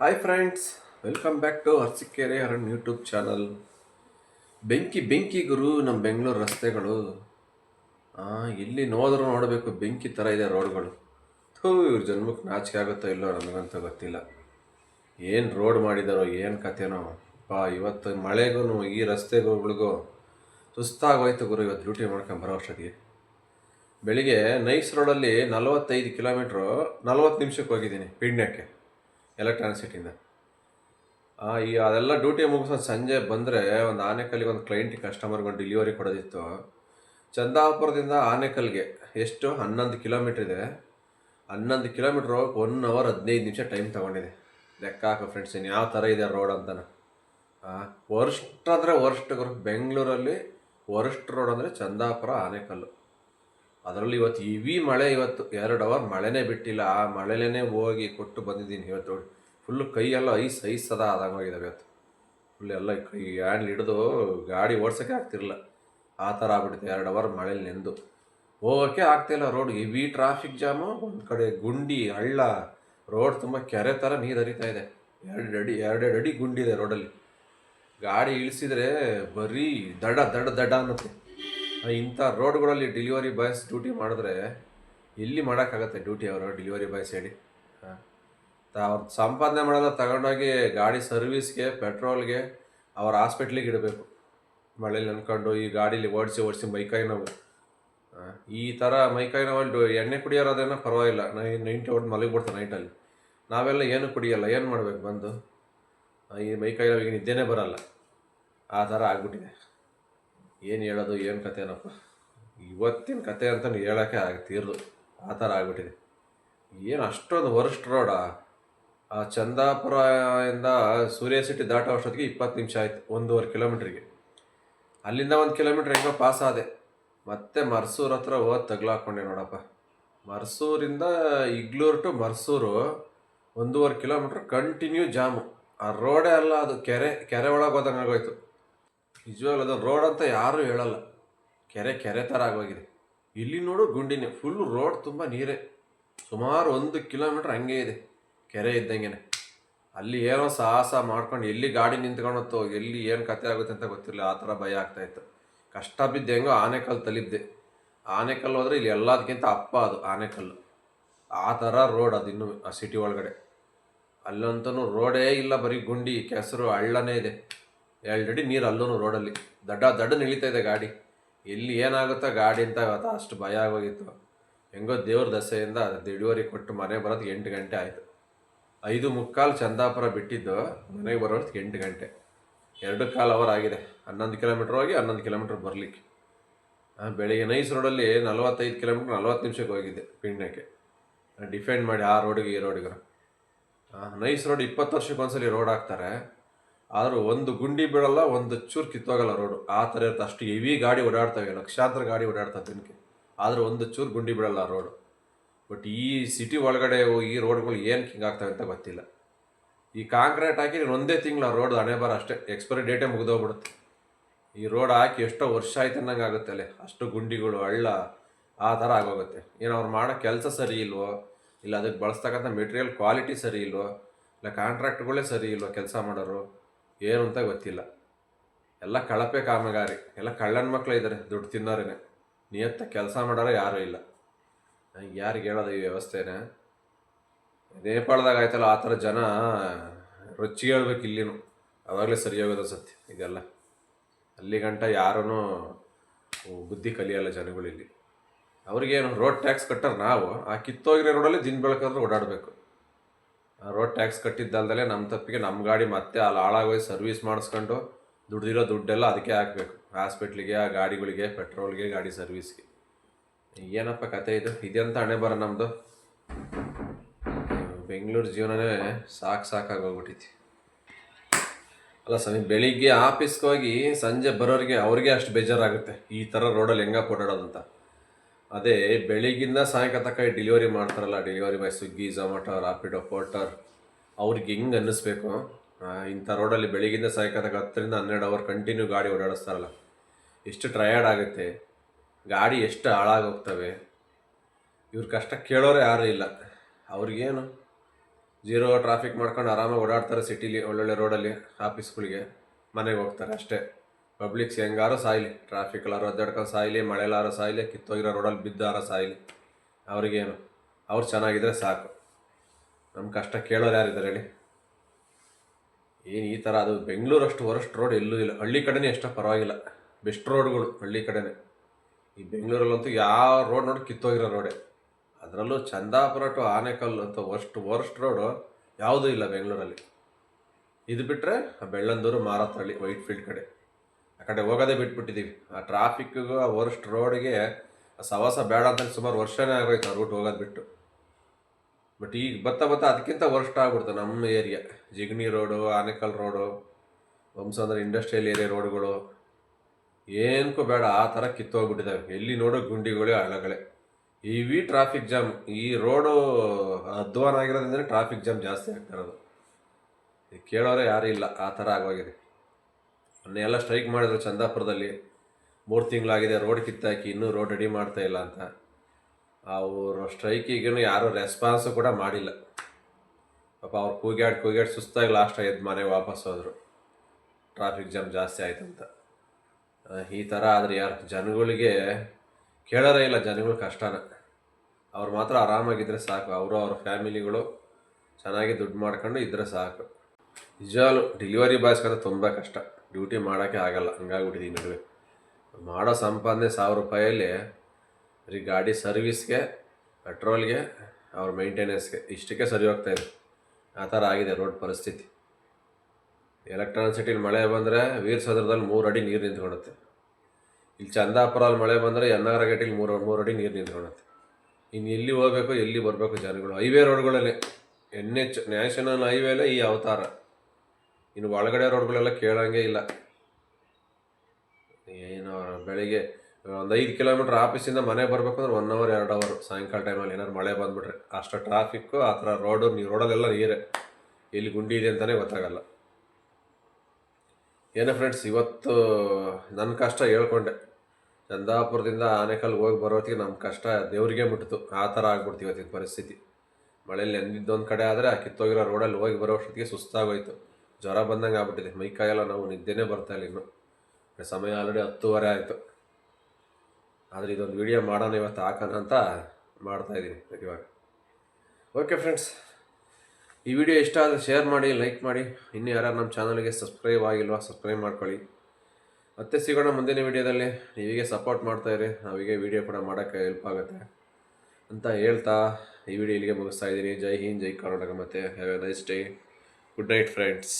Hi friends welcome back to Arsikere Arun YouTube channel ಬೆಂಕಿ ಬೆಂಕಿ ಗುರು ನಮ್ಮ ಬೆಂಗಳೂರು ರಸ್ತೆಗಳು. ಎಲ್ಲಿ ನೋಡಿದ್ರು ನೋಡಬೇಕು, ಬೆಂಕಿ ಥರ ಇದೆ ರೋಡ್ಗಳು. ಥೂ, ಇವ್ರ ಜನ್ಮಕ್ಕೆ ನಾಚಿಕೆ ಆಗುತ್ತೋ ಇಲ್ಲೋ ನನಗಂತ ಗೊತ್ತಿಲ್ಲ. ಏನು ರೋಡ್ ಮಾಡಿದಾರೋ, ಏನು ಕಥೆನೋ. ಪಾ ಇವತ್ತು ಮಳೆಗೂ ಈ ರಸ್ತೆಗಳಿಗೂ ಸುಸ್ತಾಗೋಯ್ತು ಗುರು, ಇವತ್ತು ಡ್ಯೂಟಿ ಮಾಡ್ಕೊಂಡು ಬರೋ ಅಷ್ಟೊತ್ತಿಗೆ. ಬೆಳಿಗ್ಗೆ ನೈಸ್ ರೋಡಲ್ಲಿ ನಲವತ್ತೈದು ಕಿಲೋಮೀಟ್ರು ನಲವತ್ತು ನಿಮಿಷಕ್ಕೆ ಹೋಗಿದ್ದೀನಿ ಪಿಣ್ಯಕ್ಕೆ ಎಲೆಕ್ಟ್ರಾನಿಕ್ ಸಿಟಿಯಿಂದ ಈ ಅದೆಲ್ಲ ಡ್ಯೂಟಿ ಮುಗಿಸೋದು ಸಂಜೆ ಬಂದರೆ ಒಂದು ಆನೆಕಲ್ಲಿಗೆ ಒಂದು ಕ್ಲೈಂಟಿಗೆ ಕಸ್ಟಮರ್ಗೆ ಒಂದು ಡೆಲಿವರಿ ಕೊಡೋದಿತ್ತು. ಚಂದಾಪುರದಿಂದ ಆನೆಕಲ್ಗೆ ಎಷ್ಟು? ಹನ್ನೊಂದು ಕಿಲೋಮೀಟ್ರ್ ಇದೆ. ಹನ್ನೊಂದು ಕಿಲೋಮೀಟ್ರ್ ಹೋಗಕ್ಕೆ ಒನ್ ಅವರ್ ಹದಿನೈದು ನಿಮಿಷ ಟೈಮ್ ತೊಗೊಂಡಿದೆ. ಲೆಕ್ಕ ಹಾಕೋ ಫ್ರೆಂಡ್ಸ್ ಇನ್ನು ಯಾವ ಥರ ಇದೆ ರೋಡ್ ಅಂತಾನೆ. ವರ್ಸ್ಟ್ ಅಂದರೆ ವರ್ಸ್ಟ್ ಬೆಂಗಳೂರಲ್ಲಿ ವರ್ಸ್ಟ್ ರೋಡ್ ಅಂದರೆ ಚಂದಾಪುರ ಆನೆಕಲ್ಲು ಅದರಲ್ಲಿ ಇವತ್ತು ಇವಿ ಮಳೆ ಇವತ್ತು ಎರಡು ಅವರ್ ಮಳೆನೇ ಬಿಟ್ಟಿಲ್ಲ. ಆ ಮಳೆಲೇ ಹೋಗಿ ಕೊಟ್ಟು ಬಂದಿದ್ದೀನಿ ಇವತ್ತು. ಫುಲ್ಲು ಕೈಯೆಲ್ಲ ಐಸ್ ಐಸ್ ಸದಾ ಆದಂಗೋಗಿದ್ದಾವೆ ಇವತ್ತು. ಫುಲ್ ಎಲ್ಲ ಕೈ ಹ್ಯಾಂಡ್ ಹಿಡಿದು ಗಾಡಿ ಓಡ್ಸೋಕ್ಕೆ ಆಗ್ತಿರಲಿಲ್ಲ. ಆ ಥರ ಆಗ್ಬಿಟ್ಟಿದೆ. ಎರಡು ಅವರ್ ಮಳೇಲಿ ನೆಂದು. ಹೋಗೋಕ್ಕೆ ಆಗ್ತಿಲ್ಲ ರೋಡ್ ಇವಿ ಟ್ರಾಫಿಕ್ ಜಾಮು ಒಂದು ಕಡೆ ಗುಂಡಿ, ಹಳ್ಳ ರೋಡ್ ತುಂಬ ಕೆರೆ ಥರ ನೀರು ಹರಿತಾ ಇದೆ. ಎರಡು ಅಡಿ, ಎರಡೆರಡು ಅಡಿ ಗುಂಡಿ ಇದೆ ರೋಡಲ್ಲಿ ಗಾಡಿ ಇಳಿಸಿದರೆ ಬರೀ ದಡ ದಡ ದಡ ಅನ್ನುತ್ತೆ. ಇಂಥ ರೋಡ್ಗಳಲ್ಲಿ ಡೆಲಿವರಿ ಬಾಯ್ಸ್ ಡ್ಯೂಟಿ ಮಾಡಿದ್ರೆ ಎಲ್ಲಿ ಮಾಡೋಕ್ಕಾಗತ್ತೆ ಡ್ಯೂಟಿ ಅವರು ಡೆಲಿವರಿ ಬಾಯ್ಸ್ ಹೇಳಿ? ಹಾಂ. ಅವ್ರ ಸಂಪಾದನೆ ಮಾಡೋದ ತಗೊಂಡೋಗಿ ಗಾಡಿ ಸರ್ವಿಸ್ಗೆ, ಪೆಟ್ರೋಲ್ಗೆ ಅವ್ರ ಹಾಸ್ಪಿಟ್ಲಿಗೆ ಇಡಬೇಕು. ಮಳೇಲಿ ಅಂದ್ಕೊಂಡು ಈ ಗಾಡೀಲಿ ಓಡಿಸಿ ಓಡಿಸಿ ಮೈಕೈ ನೋವು. ಈ ಥರ ಮೈಕೈ ನೋವಲ್ಲಿ ಎಣ್ಣೆ ಕುಡಿಯೋರೋದೇನೋ ಪರವಾಗಿಲ್ಲ. ನೈ ನೈಂಟಿ ಹೊಡೆದು ಮಲಗಿಬಿಡ್ತಾರೆ ನೈಟಲ್ಲಿ. ನಾವೆಲ್ಲ ಏನು ಕುಡಿಯಲ್ಲ, ಏನು ಮಾಡಬೇಕು ಬಂದು? ಈ ಮೈಕೈ ನೋವಿಗೆ ನಿದ್ದೆನೇ ಬರಲ್ಲ. ಆ ಥರ ಆಗ್ಬಿಟ್ಟಿದೆ. ಏನು ಹೇಳೋದು, ಏನು ಕಥೆನಪ್ಪ ಇವತ್ತಿನ ಕತೆ ಅಂತ ಹೇಳೋಕ್ಕೆ ಆಗ್ತಿರ್ದು ಆ ಥರ ಆಗ್ಬಿಟ್ಟಿದೆ. ಏನು ಅಷ್ಟೊಂದು ವರ್ಸ್ಟ್ ರೋಡಾ ಆ? ಚಂದಾಪುರ ಇಂದ ಸೂರ್ಯ ಸಿಟಿ ದಾಟೋ ಅಷ್ಟೊತ್ತಿಗೆ ಇಪ್ಪತ್ತು ನಿಮಿಷ ಆಯಿತು, ಒಂದೂವರೆ ಕಿಲೋಮೀಟ್ರಿಗೆ ಅಲ್ಲಿಂದ ಒಂದು ಕಿಲೋಮೀಟ್ರ್ ಹೆಂಗೋ ಪಾಸ್ ಆದೆ. ಮತ್ತೆ ಮರ್ಸೂರ್ ಹತ್ರ ಹೋಗಿ ತಗ್ಲಾಕೊಂಡೆ ನೋಡಪ್ಪ. ಮರ್ಸೂರಿಂದ ಇಗ್ಲೂರು ಟು ಮರ್ಸೂರು ಒಂದೂವರೆ ಕಿಲೋಮೀಟ್ರ್ ಕಂಟಿನ್ಯೂ ಜಾಮು. ಆ ರೋಡೇ ಅಲ್ಲ ಅದು ಕೆರೆ ಕೆರೆ ಒಳಗೆ ಹೋದಂಗೆ ಆಗೋಯ್ತು ನಿಜವಾಗ್ಲೂ ಅದು ರೋಡ್ ಅಂತ ಯಾರೂ ಹೇಳಲ್ಲ. ಕೆರೆ ಕೆರೆ ಥರ ಆಗೋಗಿದೆ. ಇಲ್ಲಿ ನೋಡು ಗುಂಡಿನೇ ಫುಲ್ ರೋಡ್ ತುಂಬ ನೀರೇ. ಸುಮಾರು ಒಂದು ಕಿಲೋಮೀಟ್ರ್ ಹಂಗೆ ಇದೆ ಕೆರೆ ಇದ್ದಂಗೆ ಅಲ್ಲಿ ಏನೋ ಸಾಹಸ ಮಾಡ್ಕೊಂಡು ಎಲ್ಲಿ ಗಾಡಿ ನಿಂತ್ಕೊಳತ್ತೋ ಎಲ್ಲಿ ಏನು ಕತೆ ಆಗುತ್ತೆ ಅಂತ ಗೊತ್ತಿರಲಿಲ್ಲ. ಆ ಥರ ಭಯ ಆಗ್ತಾಯಿತ್ತು ಕಷ್ಟ ಬಿದ್ದು ಹೆಂಗೋ ಆನೆಕಲ್ಲು ತಲಿದ್ದೆ ಆನೆಕಲ್ಲು ಹೋದರೆ ಇಲ್ಲಿ ಎಲ್ಲದಕ್ಕಿಂತ ಅಪ್ಪ ಅದು, ಆನೆಕಲ್ಲು. ಆ ಥರ ರೋಡ್ ಅದು ಇನ್ನು ಆ ಸಿಟಿ ಒಳಗಡೆ. ಅಲ್ಲಂತೂ ರೋಡೇ ಇಲ್ಲ, ಬರೀ ಗುಂಡಿ, ಕೆಸರು, ಹಳ್ಳನೇ ಇದೆ. ಎರಡು ಅಡಿ ನೀರು ಅಲ್ಲೂ ರೋಡಲ್ಲಿ. ದಡ್ಡ ದಡ್ಡ ನಿಲ್ತಾ ಇದೆ ಗಾಡಿ. ಎಲ್ಲಿ ಏನಾಗುತ್ತೋ ಗಾಡಿ ಅಂತ ಇವತ್ತು ಅಷ್ಟು ಭಯ ಆಗೋಗಿತ್ತು. ಹೆಂಗೋ ದೇವ್ರ ದಸೆಯಿಂದ ಡೆಲಿವರಿ ಕೊಟ್ಟು ಮನೆ ಬರೋದು ಎಂಟು ಗಂಟೆ ಆಯಿತು. ಐದು ಮುಕ್ಕಾಲು ಚಂದಾಪುರ ಬಿಟ್ಟಿದ್ದು ಮನೆಗೆ ಬರೋದಕ್ಕೆ ಎಂಟು ಗಂಟೆ. ಎರಡು ಕಾಲು ಅವರ್ ಆಗಿದೆ. ಹನ್ನೊಂದು ಕಿಲೋಮೀಟ್ರ್ ಹೋಗಿ ಹನ್ನೊಂದು ಕಿಲೋಮೀಟ್ರ್ ಬರಲಿಕ್ಕೆ. ಬೆಳಿಗ್ಗೆ ನೈಸ್ ರೋಡಲ್ಲಿ ನಲವತ್ತೈದು ಕಿಲೋಮೀಟ್ರ್ ನಲವತ್ತು ನಿಮಿಷಕ್ಕೆ ಹೋಗಿದ್ದೆ ಪಿಂಡಕ್ಕೆ ಡಿಫೆಂಡ್ ಮಾಡಿ ಆ ರೋಡಿಗೆ ಈ ರೋಡಿಗೆ. ನೈಸ್ ರೋಡ್ ಇಪ್ಪತ್ತು ವರ್ಷಕ್ಕೆ ಒಂದ್ಸಲಿ ರೋಡ್ ಹಾಕ್ತಾರೆ. ಆದರೂ ಒಂದು ಗುಂಡಿ ಬೀಳಲ್ಲ, ಒಂದು ಚೂರು ಕಿತ್ತೋಗಲ್ಲ ರೋಡು ಆ ಥರ ಇರುತ್ತೆ ಅಷ್ಟು ಹೆವಿ ಗಾಡಿ ಓಡಾಡ್ತವೆ, ಲಕ್ಷಾಂತರ ಗಾಡಿ ಓಡಾಡ್ತವೆ ದಿನಕ್ಕೆ. ಆದರೂ ಒಂದು ಚೂರು ಗುಂಡಿ ಬೀಳಲ್ಲ ರೋಡು ಬಟ್ ಈ ಸಿಟಿ ಒಳಗಡೆ ಈ ರೋಡ್ಗಳು ಏನು ಹಿಂಗೆ ಆಗ್ತವೆ ಅಂತ ಗೊತ್ತಿಲ್ಲ. ಈ ಕಾಂಕ್ರೀಟ್ ಹಾಕಿ ಒಂದೇ ತಿಂಗಳು ರೋಡ್ ಹಣೆ ಬಾರ ಅಷ್ಟೇ. ಎಕ್ಸ್ಪೈರಿ ಡೇಟೇ ಮುಗಿದೋಗ್ಬಿಡುತ್ತೆ. ಈ ರೋಡ್ ಹಾಕಿ ಎಷ್ಟೋ ವರ್ಷ ಆಯ್ತು ಅನ್ನಂಗೆ ಆಗುತ್ತೆ ಅಲ್ಲಿ. ಅಷ್ಟು ಗುಂಡಿಗಳು, ಹಳ್ಳ, ಆ ಥರ ಆಗೋಗುತ್ತೆ. ಏನು ಅವ್ರು ಮಾಡೋ ಕೆಲಸ ಸರಿ ಇಲ್ವೋ, ಇಲ್ಲ ಅದಕ್ಕೆ ಬಳಸ್ತಕ್ಕಂಥ ಮೆಟೀರಿಯಲ್ ಕ್ವಾಲಿಟಿ ಸರಿ ಇಲ್ವೋ, ಇಲ್ಲ ಕಾಂಟ್ರಾಕ್ಟ್ಗಳೇ ಸರಿ ಇಲ್ವೋ ಕೆಲಸ ಮಾಡೋರು ಏನು ಅಂತ ಗೊತ್ತಿಲ್ಲ. ಎಲ್ಲ ಕಳಪೆ ಕಾಮಗಾರಿ, ಎಲ್ಲ ಕಳ್ಳನ ಮಕ್ಕಳು ಇದ್ದಾರೆ ದುಡ್ಡು ತಿನ್ನೋರೇನೆ. ನಿಯತ್ತ ಕೆಲಸ ಮಾಡೋರು ಯಾರೂ ಇಲ್ಲ. ಯಾರಿಗೆ ಹೇಳೋದು ಈ ವ್ಯವಸ್ಥೆನೇ? ನೇಪಾಳದಾಗ ಆಯ್ತಲ್ಲ, ಆ ಥರ ಜನ ರುಚಿ ಹೇಳ್ಬೇಕು ಇಲ್ಲಿನೂ. ಅವಾಗಲೇ ಸರಿ ಸತ್ಯ ಇದೆಲ್ಲ. ಅಲ್ಲಿ ಗಂಟ ಯಾರೂ ಬುದ್ಧಿ ಕಲಿಯಲ್ಲ ಜನಗಳು ಇಲ್ಲಿ ಅವ್ರಿಗೇನು ರೋಡ್ ಟ್ಯಾಕ್ಸ್ ಕಟ್ಟರ್ ನಾವು, ಆ ಕಿತ್ತೋಗಿರೋ ರೋಡಲ್ಲಿ ದಿನ ಬೆಳಕಾದ್ರೂ ಓಡಾಡಬೇಕು. ರೋಡ್ ಟ್ಯಾಕ್ಸ್ ಕಟ್ಟಿದ್ದಲ್ದಲೆ ನಮ್ಮ ತಪ್ಪಿಗೆ ನಮ್ಮ ಗಾಡಿ ಮತ್ತೆ ಅಲ್ಲಿ ಹಾಳಾಗೋಗಿ ಸರ್ವಿಸ್ ಮಾಡಿಸ್ಕೊಂಡು ದುಡ್ದಿರೋ ದುಡ್ಡೆಲ್ಲ ಅದಕ್ಕೆ ಹಾಕಬೇಕು. ಹಾಸ್ಪಿಟ್ಲಿಗೆ ಆ ಗಾಡಿಗಳಿಗೆ, ಪೆಟ್ರೋಲ್ಗೆ, ಗಾಡಿ ಸರ್ವಿಸ್ಗೆ. ಏನಪ್ಪ ಕತೆ ಇದು? ಇದೆಂತ ಹಣೆ ಬರ ನಮ್ಮದು ಬೆಂಗಳೂರು ಜೀವನವೇ ಸಾಕು ಸಾಕಾಗೋಗ್ಬಿಟ್ಟೈತಿ ಅಲ್ಲ ಸ್ವಾಮಿ, ಬೆಳಿಗ್ಗೆ ಆಫೀಸ್ಗೆ ಹೋಗಿ ಸಂಜೆ ಬರೋರಿಗೆ ಅವ್ರಿಗೆ ಅಷ್ಟು ಬೇಜಾರಾಗುತ್ತೆ. ಈ ಥರ ರೋಡಲ್ಲಿ ಹೆಂಗಪ್ಪ ಓಡಾಡೋದಂತ. ಅದೇ ಬೆಳಿಗ್ಗಿಂದ ಸಾಯಂಕಾಲ ತನಕ ಡೆಲಿವರಿ ಮಾಡ್ತಾರಲ್ಲ delivery boy Swiggy Zomato Rapido Porter ಅವ್ರಿಗೆ ಹೆಂಗೆ ಅನ್ನಿಸ್ಬೇಕು? ಇಂಥ ರೋಡಲ್ಲಿ ಬೆಳಿಗ್ಗಿಂದ ಸಾಯಂಕಾಲ ತನಕ ಹತ್ತರಿಂದ ಹನ್ನೆರಡು ಅವರ್ ಕಂಟಿನ್ಯೂ ಗಾಡಿ ಓಡಾಡಿಸ್ತಾರಲ್ಲ. ಎಷ್ಟು ಟ್ರಯರ್ಡ್ ಆಗುತ್ತೆ. ಗಾಡಿ ಎಷ್ಟು ಹಾಳಾಗೋಗ್ತವೆ. ಇವ್ರ ಕಷ್ಟ ಕೇಳೋರು ಯಾರೂ ಇಲ್ಲ. ಅವ್ರಿಗೇನು? ಜೀರೋ ಟ್ರಾಫಿಕ್ ಮಾಡ್ಕೊಂಡು ಆರಾಮಾಗಿ ಓಡಾಡ್ತಾರೆ ಸಿಟಿಲಿ ಒಳ್ಳೊಳ್ಳೆ ರೋಡಲ್ಲಿ ಆಫೀಸ್ಗಳಿಗೆ ಮನೆಗೆ ಹೋಗ್ತಾರೆ ಅಷ್ಟೇ. ಪಬ್ಲಿಕ್ಸ್ ಹೆಂಗಾರು ಸಾಯ್ಲಿ ಟ್ರಾಫಿಕ್ ಎಲ್ಲಾರು ಅದ್ದಾಡ್ಕೊಂಡು ಸಾಯ್ಲಿ, ಮಳೆಲಾರು ಸಾಯ್ಲಿ, ಕಿತ್ತೋಗಿರೋ ರೋಡಲ್ಲಿ ಬಿದ್ದಾರ ಸಾಯ್ಲಿ. ಅವ್ರಿಗೇನು? ಅವ್ರು ಚೆನ್ನಾಗಿದ್ರೆ ಸಾಕು. ನಮ್ಮ ಕಷ್ಟ ಕೇಳೋರು ಯಾರಿದ್ದಾರೆ ಹೇಳಿ? ಏನು ಈ ಥರ ಅದು ಬೆಂಗಳೂರು ಅಷ್ಟು ರೋಡ್ ಎಲ್ಲೂ ಇಲ್ಲ. ಹಳ್ಳಿ ಕಡೆನೇ ಎಷ್ಟೋ ಪರವಾಗಿಲ್ಲ. ಬೆಸ್ಟ್ ರೋಡ್ಗಳು ಹಳ್ಳಿ ಕಡೆನೇ. ಈ ಬೆಂಗಳೂರಲ್ಲಂತೂ ಯಾವ ರೋಡ್ ನೋಡಿ ಕಿತ್ತೋಗಿರೋ ರೋಡೆ ಅದರಲ್ಲೂ ಚಂದಾಪುರ ಟು ಆನೆಕಲ್ ಅಂತ ವರ್ಸ್ಟ್ ವರ್ಸ್ಟ್ ರೋಡು ಯಾವುದೂ ಇಲ್ಲ ಬೆಂಗಳೂರಲ್ಲಿ. ಇದು ಬಿಟ್ಟರೆ ಬೆಳ್ಳಂದೂರು ಮಾರತ್ತಹಳ್ಳಿ ವೈಟ್ ಫೀಲ್ಡ್ ಕಡೆ. ಆ ಕಡೆ ಹೋಗೋದೇ ಬಿಟ್ಬಿಟ್ಟಿದ್ದೀವಿ. ಆ ಟ್ರಾಫಿಕ್ಕಿಗೂ ಆ ವರ್ಸ್ಟ್ ರೋಡ್ಗೆ ಸವಾಸ ಬೇಡ ಅಂತ ಸುಮಾರು ವರ್ಷನೇ ಆಗೋಯ್ತು ಆ ರೂಟ್ ಹೋಗೋದು ಬಿಟ್ಟು. ಬಟ್ ಈಗ ಬತ್ತಾ ಬತ್ತಾ ಅದಕ್ಕಿಂತ ವರ್ಸ್ಟ್ ಆಗ್ಬಿಡ್ತು ನಮ್ಮ area Jigani road Anekal road Vamsandra industrial area ರೋಡ್ಗಳು ಏನಕ್ಕೂ ಬೇಡ, ಆ ಥರ ಕಿತ್ತೋಗ್ಬಿಟ್ಟಿದ್ದಾವೆ. ಎಲ್ಲಿ ನೋಡೋ ಗುಂಡಿಗಳೇ, ಹಳ್ಳಗಳೇ. ಇವಿ ಟ್ರಾಫಿಕ್ ಜಾಮ್ ಈ ರೋಡು ಅಧ್ವಾನ ಆಗಿರೋದ್ರಿಂದ ಟ್ರಾಫಿಕ್ ಜಾಮ್ ಜಾಸ್ತಿ ಆಗ್ತಾ ಇರೋದು. ಇದು ಕೇಳೋರೆ ಯಾರೂ ಇಲ್ಲ, ಆ ಥರ ಆಗೋಗಿದೆ. ಎಲ್ಲ ಸ್ಟ್ರೈಕ್ ಮಾಡಿದ್ರು ಚಂದಾಪುರದಲ್ಲಿ. ಮೂರು ತಿಂಗಳಾಗಿದೆ ರೋಡ್ ಕಿತ್ತಾಕಿ, ಇನ್ನೂ ರೋಡ್ ರೆಡಿ ಮಾಡ್ತಾ ಇಲ್ಲ ಅಂತ. ಅವರು ಸ್ಟ್ರೈಕಿಗೂ ಯಾರೂ ರೆಸ್ಪಾನ್ಸು ಕೂಡ ಮಾಡಿಲ್ಲ. ಪಾಪ ಅವ್ರು ಕೂಗ್ಯಾಡ್ ಕೂಗ್ಯಾಡ್ ಸುಸ್ತಾಗಿ ಲಾಸ್ಟ್ ಎದ್ದು ಮನೆಗೆ ವಾಪಸ್ ಹೋದರು. ಟ್ರಾಫಿಕ್ ಜಾಮ್ ಜಾಸ್ತಿ ಆಯ್ತು ಅಂತ. ಈ ಥರ ಆದರೆ ಯಾರು ಜನಗಳಿಗೆ ಕೇಳೋರೇ ಇಲ್ಲ ಜನಗಳು ಕಷ್ಟನ. ಅವ್ರು ಮಾತ್ರ ಆರಾಮಾಗಿದ್ದರೆ ಸಾಕು. ಅವರು ಅವ್ರ ಫ್ಯಾಮಿಲಿಗಳು ಚೆನ್ನಾಗಿ ದುಡ್ಡು ಮಾಡ್ಕೊಂಡು ಇದ್ದರೆ ಸಾಕು. ನಿಜವಾಗ್ಲು ಡೆಲಿವರಿ ಬಾಯ್ಸ್ಗಂತ ತುಂಬ ಕಷ್ಟ. ಡ್ಯೂಟಿ ಮಾಡೋಕ್ಕೆ ಆಗಲ್ಲ. ಹಂಗಾಗ್ಬಿಟ್ಟಿದೆ ಈ ನಡುವೆ. ಮಾಡೋ ಸಂಪಾದನೆ ಸಾವಿರ ರೂಪಾಯಲ್ಲಿ ಬರೀ ಗಾಡಿ ಸರ್ವಿಸ್ಗೆ ಪೆಟ್ರೋಲ್ಗೆ ಅವ್ರ ಮೈಂಟೆನೆನ್ಸ್ಗೆ ಇಷ್ಟಕ್ಕೆ ಸರಿ ಹೋಗ್ತಾ ಇದೆ. ಆ ಥರ ಆಗಿದೆ ರೋಡ್ ಪರಿಸ್ಥಿತಿ. ಎಲೆಕ್ಟ್ರಾನಿಕ್ ಸಿಟಿಲಿ ಮಳೆ ಬಂದರೆ ವೀರಸಂದ್ರದಲ್ಲಿ ಮೂರು ಅಡಿ ನೀರು ನಿಂತ್ಕೊಳುತ್ತೆ ಇಲ್ಲಿ ಚಂದಾಪುರಲ್ಲಿ ಮಳೆ ಬಂದರೆ ಯನ್ನಗರ ಗೇಟಿಲಿ ಮೂರು ಮೂರು ಅಡಿ ನೀರು ನಿಂತ್ಕೊಳುತ್ತೆ ಇನ್ನು ಎಲ್ಲಿ ಹೋಗಬೇಕು, ಎಲ್ಲಿ ಬರಬೇಕು ಜನಗಳು? ಹೈವೇ ರೋಡ್ಗಳಲ್ಲಿ ಎನ್ ಎಚ್, ನ್ಯಾಷನಲ್ ಹೈವೇಲೇ ಈ ಅವತಾರ. ಇನ್ನು ಒಳಗಡೆ ರೋಡ್ಗಳೆಲ್ಲ ಕೇಳೋಂಗೆ ಇಲ್ಲ. ಏನು ಬೆಳಿಗ್ಗೆ ಒಂದು ಐದು ಕಿಲೋಮೀಟ್ರ್ ಆಫೀಸಿಂದ ಮನೆ ಬರಬೇಕು ಅಂದ್ರೆ ಒನ್ ಅವರ್ ಎರಡು ಅವರ್ ಸಾಯಂಕಾಲ ಟೈಮಲ್ಲಿ ಏನಾದ್ರು ಮಳೆ ಬಂದ್ಬಿಟ್ರೆ. ಅಷ್ಟು ಟ್ರಾಫಿಕ್ಕು ಆ ಥರ ರೋಡು ನೀವು ರೋಡಲ್ಲೆಲ್ಲ ನೀರೇ. ಇಲ್ಲಿ ಗುಂಡಿ ಇದೆ ಅಂತಲೇ ಗೊತ್ತಾಗಲ್ಲ. ಏನೋ ಫ್ರೆಂಡ್ಸ್ ಇವತ್ತು ನನ್ನ ಕಷ್ಟ ಹೇಳ್ಕೊಂಡೆ. ಚಂದಾಪುರದಿಂದ ಆನೆಕಲ್ಗೆ ಹೋಗಿ ಬರೋತ್ತಿಗೆ ನಮ್ಮ ಕಷ್ಟ ದೇವ್ರಿಗೆ ಮುಟ್ಟಿತು. ಆ ಥರ ಆಗ್ಬಿಡ್ತು ಇವತ್ತಿನ ಪರಿಸ್ಥಿತಿ. ಮಳೆಯಲ್ಲಿ ಎಂದಿದ್ದೊಂದು ಕಡೆ ಆದರೆ ಆ ಕಿತ್ತೋಗಿರೋ ರೋಡಲ್ಲಿ ಹೋಗಿ ಬರೋ ಅಷ್ಟೊತ್ತಿಗೆ ಸುಸ್ತಾಗೋಯ್ತು. ಜ್ವರ ಬಂದಂಗೆ ಆಗ್ಬಿಟ್ಟಿದೆ. ಮೈ ಕಾಯೆಲ್ಲ ನಾವು ನಿದ್ದೆನೇ ಬರ್ತಾ ಇಲ್ಲ ಇನ್ನು. ಸಮಯ ಆಲ್ರೆಡಿ ಹತ್ತುವರೆ ಆಯಿತು. ಆದರೆ ಇದೊಂದು ವಿಡಿಯೋ ಮಾಡೋಣ ಇವತ್ತು ಹಾಕೋಣ ಅಂತ ಮಾಡ್ತಾ ಇದ್ದೀನಿ ಇವಾಗ ಓಕೆ ಫ್ರೆಂಡ್ಸ್ ಈ ವಿಡಿಯೋ ಇಷ್ಟ ಆದರೆ ಶೇರ್ ಮಾಡಿ ಲೈಕ್ ಮಾಡಿ. ಇನ್ನೂ ಯಾರು ನಮ್ಮ ಚಾನಲ್ಗೆ ಸಬ್ಸ್ಕ್ರೈಬ್ ಆಗಿಲ್ವಾ ಸಬ್ಸ್ಕ್ರೈಬ್ ಮಾಡ್ಕೊಳ್ಳಿ. ಮತ್ತೆ ಸಿಗೋಣ ಮುಂದಿನ ವಿಡಿಯೋದಲ್ಲಿ ನೀವೀಗೆ ಸಪೋರ್ಟ್ ಮಾಡ್ತಾ ಮಾಡ್ತಾಯಿರಿ ನಾವೀಗೆ ವಿಡಿಯೋ ಕೂಡ ಮಾಡೋಕ್ಕೆ ಹೆಲ್ಪ್ ಆಗುತ್ತೆ ಅಂತ ಹೇಳ್ತಾ ಈ ವಿಡಿಯೋ ಇಲ್ಲಿಗೆ ಮುಗಿಸ್ತಾ ಇದ್ದೀನಿ. ಜೈ ಹಿಂದ್, ಜೈ ಕರ್ನಾಟಕ ಮತ್ತು have a nice day good night friends